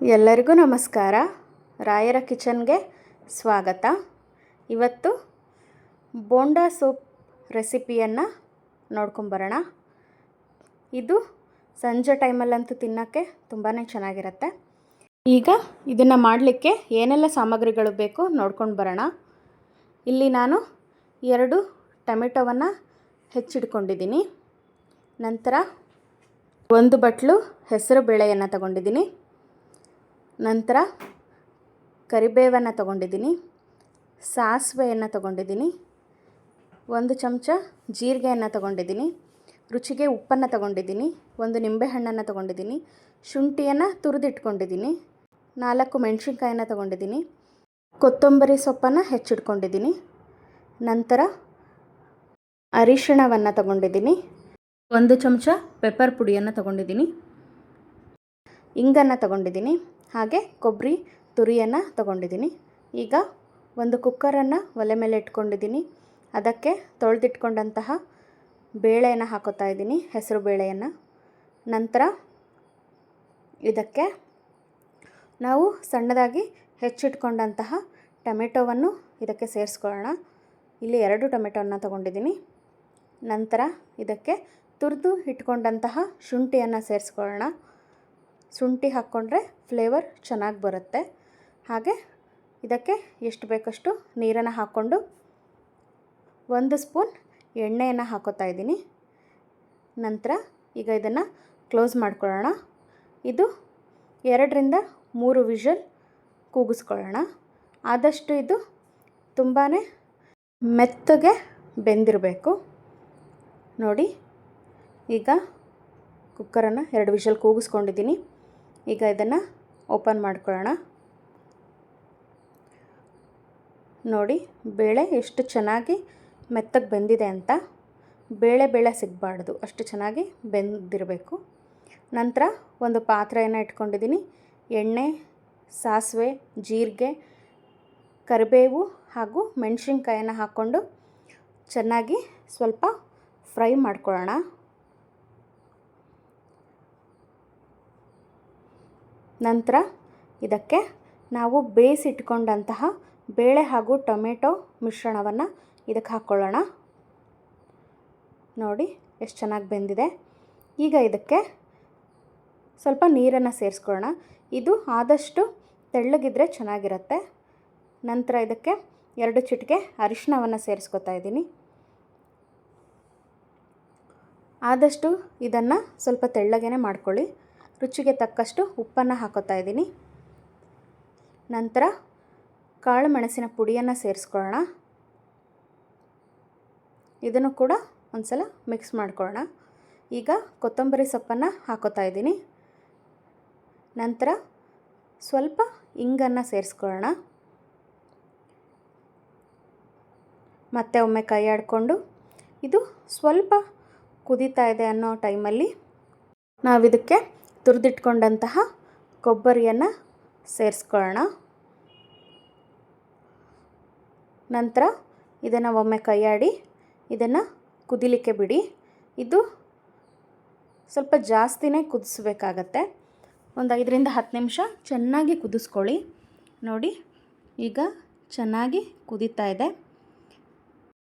ಎಲ್ಲರಿಗೂ ನಮಸ್ಕಾರ. ರಾಯರ ಕಿಚನ್ಗೆ ಸ್ವಾಗತ. ಇವತ್ತು ಬೋಂಡಾ ಸೂಪ್ ರೆಸಿಪಿಯನ್ನು ನೋಡ್ಕೊಂಬರೋಣ. ಇದು ಸಂಜೆ ಟೈಮಲ್ಲಂತೂ ತಿನ್ನೋಕ್ಕೆ ತುಂಬಾ ಚೆನ್ನಾಗಿರುತ್ತೆ. ಈಗ ಇದನ್ನು ಮಾಡಲಿಕ್ಕೆ ಏನೆಲ್ಲ ಸಾಮಗ್ರಿಗಳು ಬೇಕು ನೋಡ್ಕೊಂಡು ಬರೋಣ ಇಲ್ಲಿ ನಾನು ಎರಡು ಟೊಮೆಟೊವನ್ನು ಹೆಚ್ಚಿಟ್ಕೊಂಡಿದ್ದೀನಿ. ನಂತರ ಒಂದು ಬಟ್ಲು, ಹೆಸರು, ಬೇಳೆಯನ್ನು ತಗೊಂಡಿದ್ದೀನಿ. ನಂತರ ಕರಿಬೇವನ್ನು ತಗೊಂಡಿದ್ದೀನಿ, ಸಾಸಿವೆಯನ್ನು ತಗೊಂಡಿದ್ದೀನಿ, ಒಂದು ಚಮಚ ಜೀರಿಗೆಯನ್ನು ತಗೊಂಡಿದ್ದೀನಿ, ರುಚಿಗೆ ಉಪ್ಪನ್ನು ತಗೊಂಡಿದ್ದೀನಿ, ಒಂದು ನಿಂಬೆಹಣ್ಣನ್ನು ತಗೊಂಡಿದ್ದೀನಿ, ಶುಂಠಿಯನ್ನು ತುರಿದಿಟ್ಕೊಂಡಿದ್ದೀನಿ, ನಾಲ್ಕು ಮೆಣಸಿನ್ಕಾಯನ್ನು ತಗೊಂಡಿದ್ದೀನಿ, ಕೊತ್ತಂಬರಿ ಸೊಪ್ಪನ್ನು ಹೆಚ್ಚಿಟ್ಕೊಂಡಿದ್ದೀನಿ, ನಂತರ ಅರಿಶಿಣವನ್ನು ತಗೊಂಡಿದ್ದೀನಿ, ಒಂದು ಚಮಚ ಪೆಪ್ಪರ್ ಪುಡಿಯನ್ನು ತಗೊಂಡಿದ್ದೀನಿ, ಇಂಗನ್ನು ತಗೊಂಡಿದ್ದೀನಿ. ಹಾಗೆ ಕೊಬ್ಬರಿ ತುರಿಯನ್ನು ತಗೊಂಡಿದ್ದೀನಿ. ಈಗ ಒಂದು ಕುಕ್ಕರನ್ನು ಒಲೆ ಮೇಲೆ ಇಟ್ಕೊಂಡಿದ್ದೀನಿ. ಅದಕ್ಕೆ ತೊಳೆದಿಟ್ಕೊಂಡಂತಹ ಬೇಳೆಯನ್ನು ಹಾಕೋತಾ ಇದ್ದೀನಿ, ಹೆಸರು ಬೇಳೆಯನ್ನು. ನಂತರ ಇದಕ್ಕೆ ನಾವು ಸಣ್ಣದಾಗಿ ಹೆಚ್ಚಿಟ್ಕೊಂಡಂತಹ ಟೊಮೆಟೊವನ್ನು ಇದಕ್ಕೆ ಸೇರಿಸ್ಕೊಳ್ಳೋಣ. ಇಲ್ಲಿ ಎರಡು ಟೊಮೆಟೊವನ್ನು ತಗೊಂಡಿದ್ದೀನಿ. ನಂತರ ಇದಕ್ಕೆ ತುರಿದು ಇಟ್ಕೊಂಡಂತಹ ಶುಂಠಿಯನ್ನು ಸೇರಿಸ್ಕೊಳ್ಳೋಣ. ಶುಂಠಿ ಹಾಕ್ಕೊಂಡ್ರೆ ಫ್ಲೇವರ್ ಚೆನ್ನಾಗಿ ಬರುತ್ತೆ. ಹಾಗೆ ಇದಕ್ಕೆ ಎಷ್ಟು ಬೇಕಷ್ಟು ನೀರನ್ನು ಹಾಕ್ಕೊಂಡು ಒಂದು ಸ್ಪೂನ್ ಎಣ್ಣೆಯನ್ನು ಹಾಕೋತಾ ಇದ್ದೀನಿ. ನಂತರ ಈಗ ಇದನ್ನು ಕ್ಲೋಸ್ ಮಾಡ್ಕೊಳ್ಳೋಣ. ಇದು ಎರಡರಿಂದ ಮೂರು ವಿಷಲ್ ಕೂಗಿಸ್ಕೊಳ್ಳೋಣ. ಆದಷ್ಟು ಇದು ತುಂಬಾ ಮೆತ್ತಗೆ ಬೆಂದಿರಬೇಕು. ನೋಡಿ, ಈಗ ಕುಕ್ಕರನ್ನು ಎರಡು ವಿಷಲ್ ಕೂಗಿಸ್ಕೊಂಡಿದ್ದೀನಿ. ಈಗ ಇದನ್ನು ಓಪನ್ ಮಾಡ್ಕೊಳ್ಳೋಣ. ನೋಡಿ, ಬೇಳೆ ಎಷ್ಟು ಚೆನ್ನಾಗಿ ಮೆತ್ತಗೆ ಬೆಂದಿದೆ ಅಂತ. ಬೇಳೆ ಬೇಳೆ ಸಿಗಬಾರ್ದು, ಅಷ್ಟು ಚೆನ್ನಾಗಿ ಬೆಂದಿರಬೇಕು. ನಂತರ ಒಂದು ಪಾತ್ರೆಯನ್ನು ಇಟ್ಕೊಂಡಿದ್ದೀನಿ. ಎಣ್ಣೆ, ಸಾಸಿವೆ, ಜೀರಿಗೆ, ಕರಿಬೇವು ಹಾಗೂ ಮೆಣಸಿನ್ಕಾಯನ್ನು ಹಾಕ್ಕೊಂಡು ಚೆನ್ನಾಗಿ ಸ್ವಲ್ಪ ಫ್ರೈ ಮಾಡ್ಕೊಳ್ಳೋಣ. ನಂತರ ಇದಕ್ಕೆ ನಾವು ಬೇಯಿಸಿಟ್ಕೊಂಡಂತಹ ಬೇಳೆ ಹಾಗೂ ಟೊಮೆಟೊ ಮಿಶ್ರಣವನ್ನು ಇದಕ್ಕೆ ಹಾಕ್ಕೊಳ್ಳೋಣ. ನೋಡಿ, ಎಷ್ಟು ಚೆನ್ನಾಗಿ ಬೆಂದಿದೆ. ಈಗ ಇದಕ್ಕೆ ಸ್ವಲ್ಪ ನೀರನ್ನು ಸೇರಿಸ್ಕೊಳ್ಳೋಣ. ಇದು ಆದಷ್ಟು ತೆಳ್ಳಗಿದ್ರೆ ಚೆನ್ನಾಗಿರುತ್ತೆ. ನಂತರ ಇದಕ್ಕೆ ಎರಡು ಚಿಟಿಕೆ ಅರಿಶಿಣವನ್ನು ಸೇರಿಸ್ಕೊತಾ ಇದ್ದೀನಿ. ಆದಷ್ಟು ಇದನ್ನು ಸ್ವಲ್ಪ ತೆಳ್ಳಗೇ ಮಾಡ್ಕೊಳ್ಳಿ. ರುಚಿಗೆ ತಕ್ಕಷ್ಟು ಉಪ್ಪನ್ನು ಹಾಕೋತಾ ಇದ್ದೀನಿ. ನಂತರ ಕಾಳು ಮೆಣಸಿನ ಪುಡಿಯನ್ನು ಸೇರಿಸ್ಕೊಳ್ಳೋಣ. ಇದನ್ನು ಕೂಡ ಒಂದು ಸಲ ಮಿಕ್ಸ್ ಮಾಡ್ಕೊಳ್ಳೋಣ. ಈಗ ಕೊತ್ತಂಬರಿ ಸೊಪ್ಪನ್ನು ಹಾಕೋತಾ ಇದ್ದೀನಿ. ನಂತರ ಸ್ವಲ್ಪ ಇಂಗನ್ನು ಸೇರಿಸ್ಕೊಳ್ಳೋಣ. ಮತ್ತೆ ಒಮ್ಮೆ ಕೈ ಆಡಿಕೊಂಡು ಇದು ಸ್ವಲ್ಪ ಕುದೀತಾ ಇದೆ ಅನ್ನೋ ಟೈಮಲ್ಲಿ ನಾವಿದಕ್ಕೆ ತುರಿದಿಟ್ಕೊಂಡಂತಹ ಕೊಬ್ಬರಿಯನ್ನು ಸೇರಿಸ್ಕೊಳ್ಳೋಣ ನಂತರ ಇದನ್ನು ಒಮ್ಮೆ ಕೈಯಾಡಿ ಇದನ್ನು ಕುದಿಲಿಕ್ಕೆ ಬಿಡಿ. ಇದು ಸ್ವಲ್ಪ ಜಾಸ್ತಿನೇ ಕುದಿಸ್ಬೇಕಾಗತ್ತೆ. ಒಂದು ಐದರಿಂದ ಹತ್ತು ನಿಮಿಷ ಚೆನ್ನಾಗಿ ಕುದಿಸ್ಕೊಳ್ಳಿ. ನೋಡಿ, ಈಗ ಚೆನ್ನಾಗಿ ಕುದೀತಾ ಇದೆ.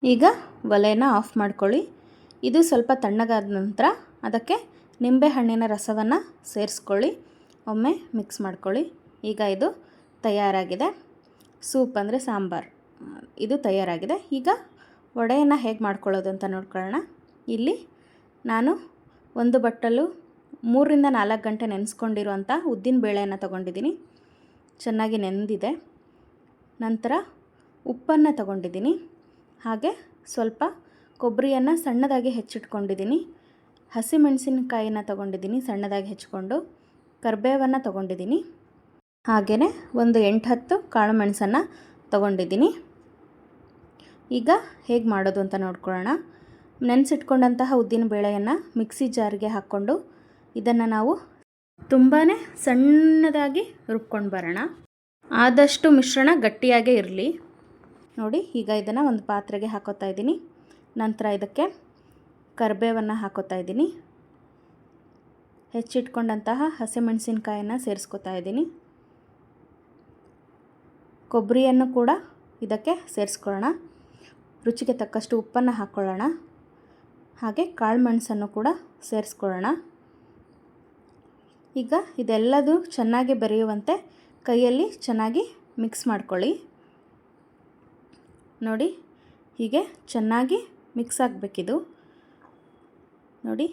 ಈಗ ಒಲೆನ ಆಫ್ ಮಾಡ್ಕೊಳ್ಳಿ. ಇದು ಸ್ವಲ್ಪ ತಣ್ಣಗಾದ ನಂತರ ಅದಕ್ಕೆ ನಿಂಬೆಹಣ್ಣಿನ ರಸವನ್ನು ಸೇರಿಸ್ಕೊಳ್ಳಿ. ಒಮ್ಮೆ ಮಿಕ್ಸ್ ಮಾಡ್ಕೊಳ್ಳಿ. ಈಗ ಇದು ತಯಾರಾಗಿದೆ. ಸೂಪ್ ಅಂದರೆ ಸಾಂಬಾರು. ಇದು ತಯಾರಾಗಿದೆ. ಈಗ ವಡೆಯನ್ನು ಹೇಗೆ ಮಾಡ್ಕೊಳ್ಳೋದು ಅಂತ ನೋಡ್ಕೊಳ್ಳೋಣ. ಇಲ್ಲಿ ನಾನು ಒಂದು ಬಟ್ಟಲು ಮೂರರಿಂದ ನಾಲ್ಕು ಗಂಟೆ ನೆನೆಸ್ಕೊಂಡಿರುವಂಥ ಉದ್ದಿನ ಬೇಳೆಯನ್ನು ತೊಗೊಂಡಿದ್ದೀನಿ. ಚೆನ್ನಾಗಿ ನೆಂದಿದೆ. ನಂತರ ಉಪ್ಪನ್ನು ತಗೊಂಡಿದ್ದೀನಿ. ಹಾಗೆ ಸ್ವಲ್ಪ ಕೊಬ್ಬರಿಯನ್ನು ಸಣ್ಣದಾಗಿ ಹೆಚ್ಚಿಟ್ಕೊಂಡಿದ್ದೀನಿ. ಹಸಿಮೆಣಸಿನಕಾಯಿನ ತೊಗೊಂಡಿದ್ದೀನಿ, ಸಣ್ಣದಾಗಿ ಹೆಚ್ಕೊಂಡು. ಕರ್ಬೇವನ್ನು ತೊಗೊಂಡಿದ್ದೀನಿ. ಹಾಗೆಯೇ ಒಂದು ಎಂಟು ಹತ್ತು ಕಾಳು ಮೆಣಸನ್ನು ತೊಗೊಂಡಿದ್ದೀನಿ. ಈಗ ಹೇಗೆ ಮಾಡೋದು ಅಂತ ನೋಡ್ಕೊಳ್ಳೋಣ. ನೆನೆಸಿಟ್ಕೊಂಡಂತಹ ಉದ್ದಿನ ಬೇಳೆಯನ್ನು ಮಿಕ್ಸಿ ಜಾರ್ಗೆ ಹಾಕ್ಕೊಂಡು ಇದನ್ನು ನಾವು ತುಂಬಾ ಸಣ್ಣದಾಗಿ ರುಬ್ಕೊಂಡು ಬರೋಣ. ಆದಷ್ಟು ಮಿಶ್ರಣ ಗಟ್ಟಿಯಾಗೇ ಇರಲಿ. ನೋಡಿ, ಈಗ ಇದನ್ನು ಒಂದು ಪಾತ್ರೆಗೆ ಹಾಕೋತಾ ಇದ್ದೀನಿ. ನಂತರ ಇದಕ್ಕೆ ಕರಿಬೇವನ್ನು ಹಾಕೋತಾ ಇದ್ದೀನಿ. ಹೆಚ್ಚಿಟ್ಕೊಂಡಂತಹ ಹಸಿಮೆಣಸಿನ್ಕಾಯನ್ನು ಸೇರಿಸ್ಕೊತಾ ಇದ್ದೀನಿ. ಕೊಬ್ಬರಿಯನ್ನು ಕೂಡ ಇದಕ್ಕೆ ಸೇರಿಸ್ಕೊಳ್ಳೋಣ. ರುಚಿಗೆ ತಕ್ಕಷ್ಟು ಉಪ್ಪನ್ನು ಹಾಕ್ಕೊಳ್ಳೋಣ ಹಾಗೆ ಕಾಳು ಮೆಣಸನ್ನು ಕೂಡ ಸೇರಿಸ್ಕೊಳ್ಳೋಣ. ಈಗ ಇದೆಲ್ಲದು ಚೆನ್ನಾಗಿ ಬೆರೆಯುವಂತೆ ಕೈಯಲ್ಲಿ ಚೆನ್ನಾಗಿ ಮಿಕ್ಸ್ ಮಾಡ್ಕೊಳ್ಳಿ. ನೋಡಿ, ಹೀಗೆ ಚೆನ್ನಾಗಿ ಮಿಕ್ಸ್ ಆಗಬೇಕಿದು. ನೋಡಿ,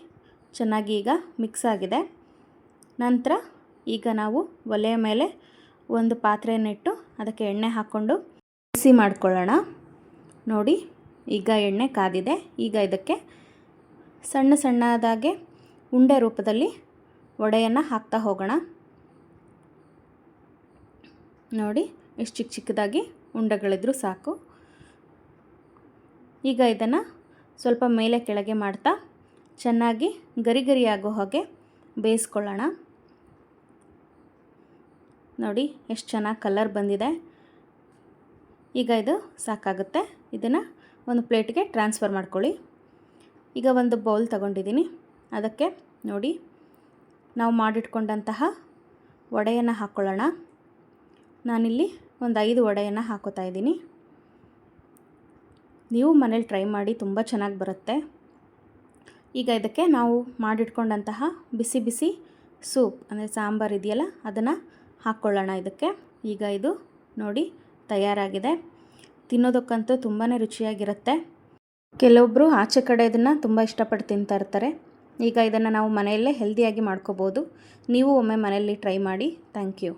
ಚೆನ್ನಾಗಿ ಈಗ ಮಿಕ್ಸ್ ಆಗಿದೆ. ನಂತರ ಈಗ ನಾವು ಒಲೆಯ ಮೇಲೆ ಒಂದು ಪಾತ್ರೆಯನ್ನಿಟ್ಟು ಅದಕ್ಕೆ ಎಣ್ಣೆ ಹಾಕ್ಕೊಂಡು ಬಿಸಿ ಮಾಡಿಕೊಳ್ಳೋಣ. ನೋಡಿ, ಈಗ ಎಣ್ಣೆ ಕಾದಿದೆ. ಈಗ ಇದಕ್ಕೆ ಸಣ್ಣ ಸಣ್ಣದಾಗೆ ಉಂಡೆ ರೂಪದಲ್ಲಿ ವಡೆಯನ್ನು ಹಾಕ್ತಾ ಹೋಗೋಣ. ನೋಡಿ, ಎಷ್ಟು ಚಿಕ್ಕ ಚಿಕ್ಕದಾಗಿ ಉಂಡೆಗಳಿದ್ರೂ ಸಾಕು. ಈಗ ಇದನ್ನು ಸ್ವಲ್ಪ ಮೇಲೆ ಕೆಳಗೆ ಮಾಡ್ತಾ ಚೆನ್ನಾಗಿ ಗರಿ ಗರಿಯಾಗೋ ಹಾಗೆ ಬೇಯಿಸ್ಕೊಳ್ಳೋಣ. ನೋಡಿ, ಎಷ್ಟು ಚೆನ್ನಾಗಿ ಕಲರ್ ಬಂದಿದೆ. ಈಗ ಇದು ಸಾಕಾಗುತ್ತೆ. ಇದನ್ನು ಒಂದು ಪ್ಲೇಟ್ಗೆ ಟ್ರಾನ್ಸ್ಫರ್ ಮಾಡ್ಕೊಳ್ಳಿ. ಈಗ ಒಂದು ಬೌಲ್ ತಗೊಂಡಿದ್ದೀನಿ. ಅದಕ್ಕೆ ನೋಡಿ, ನಾವು ಮಾಡಿಟ್ಕೊಂಡಂತಹ ವಡೆಯನ್ನು ಹಾಕ್ಕೊಳ್ಳೋಣ ನಾನಿಲ್ಲಿ ಒಂದು ಐದು ವಡೆಯನ್ನು ಹಾಕೋತಾ ಇದ್ದೀನಿ. ನೀವು ಮನೇಲಿ ಟ್ರೈ ಮಾಡಿ, ತುಂಬ ಚೆನ್ನಾಗಿ ಬರುತ್ತೆ. ಈಗ ಇದಕ್ಕೆ ನಾವು ಮಾಡಿಟ್ಕೊಂಡಂತಹ ಬಿಸಿ ಬಿಸಿ ಸೂಪ್, ಅಂದರೆ ಸಾಂಬಾರು ಇದೆಯಲ್ಲ, ಅದನ್ನು ಹಾಕ್ಕೊಳ್ಳೋಣ ಇದಕ್ಕೆ. ಈಗ ಇದು ನೋಡಿ ತಯಾರಾಗಿದೆ. ತಿನ್ನೋದಕ್ಕಂತೂ ತುಂಬಾ ರುಚಿಯಾಗಿರುತ್ತೆ. ಕೆಲವೊಬ್ಬರು ಆಚೆ ಕಡೆ ಇದನ್ನು ತುಂಬ ಇಷ್ಟಪಟ್ಟು ತಿಂತಾ ಇರ್ತಾರೆ. ಈಗ ಇದನ್ನು ನಾವು ಮನೆಯಲ್ಲೇ ಹೆಲ್ದಿಯಾಗಿ ಮಾಡ್ಕೋಬೋದು. ನೀವು ಒಮ್ಮೆ ಮನೆಯಲ್ಲಿ ಟ್ರೈ ಮಾಡಿ. Thank you